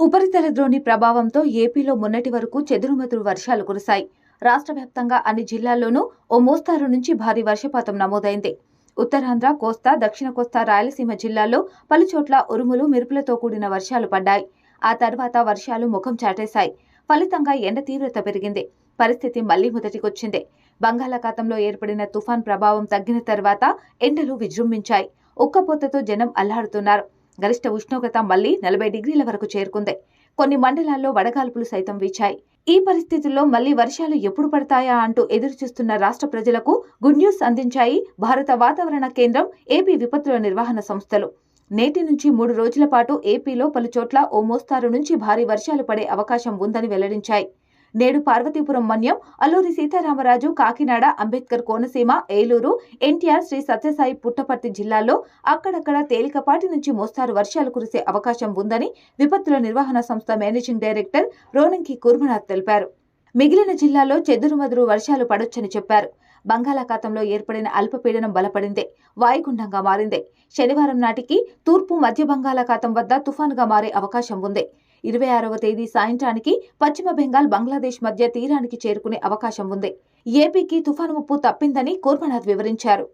ఉపరితల ద్రోణి ప్రభావంతో ఏపీలో మొన్నటి వరకు చెదురుమదురు వర్షాలు కురిశాయి. రాష్ట్ర వ్యాప్తంగా అన్ని జిల్లాల్లోనూ ఓ మోస్తారు నుంచి భారీ వర్షపాతం నమోదైంది. ఉత్తరాంధ్ర కోస్తా దక్షిణ కోస్తా రాయలసీమ జిల్లాల్లో పలుచోట్ల ఉరుములు మెరుపులతో కూడిన వర్షాలు పడ్డాయి. ఆ తర్వాత వర్షాలు ముఖం చాటేశాయి. ఫలితంగా ఎండ తీవ్రత పెరిగింది. పరిస్థితి మళ్ళీ మొదటికొచ్చింది. బంగాళాఖాతంలో ఏర్పడిన తుఫాన్ ప్రభావం తగ్గిన తర్వాత ఎండలు విజృంభించాయి. ఉక్కపోతతో జనం అల్లాడుతున్నారు. గరిష్ట ఉష్ణోగ్రత మళ్ళీ నలభై డిగ్రీల వరకు చేరుకుంది. కొన్ని మండలాల్లో వడగాల్పులు సైతం వీచాయి. ఈ పరిస్థితుల్లో మళ్ళీ వర్షాలు ఎప్పుడు పడతాయా అంటూ ఎదురుచూస్తున్న రాష్ట్ర ప్రజలకు గుడ్ న్యూస్ అందించాయి భారత వాతావరణ కేంద్రం ఏపీ విపత్తుల నిర్వహణ సంస్థలు. నేటి నుంచి మూడు రోజుల పాటు ఏపీలో పలుచోట్ల ఓ మోస్తారు నుంచి భారీ వర్షాలు పడే అవకాశం ఉందని వెల్లడించాయి. నేడు పార్వతీపురం మన్యం అల్లూరి సీతారామరాజు కాకినాడ అంబేద్కర్ కోనసీమ ఏలూరు ఎన్టీఆర్ శ్రీ సత్యసాయి పుట్టపర్తి జిల్లాల్లో అక్కడక్కడ తేలికపాటి నుంచి మోస్తారు వర్షాలు కురిసే అవకాశం ఉందని విపత్తుల నిర్వహణ సంస్థ మేనేజింగ్ డైరెక్టర్ రోనంకి కుర్మనాథ్ తెలిపారు. మిగిలిన జిల్లాల్లో చెదురుమదురు వర్షాలు పడొచ్చని చెప్పారు. బంగాళాఖాతంలో ఏర్పడిన అల్పపీడనం బలపడింది వాయుగుండంగా మారింది. శనివారం నాటికి తూర్పు మధ్య బంగాళాఖాతం వద్ద తుఫానుగా మారే అవకాశం ఉంది. ఇరవై ఆరవ తేదీ సాయంత్రానికి పశ్చిమ బెంగాల్ బంగ్లాదేశ్ మధ్య తీరానికి చేరుకునే అవకాశం ఉంది. ఏపీకి తుఫాను ముప్పు తప్పిందని కూర్మనాథ్ వివరించారు.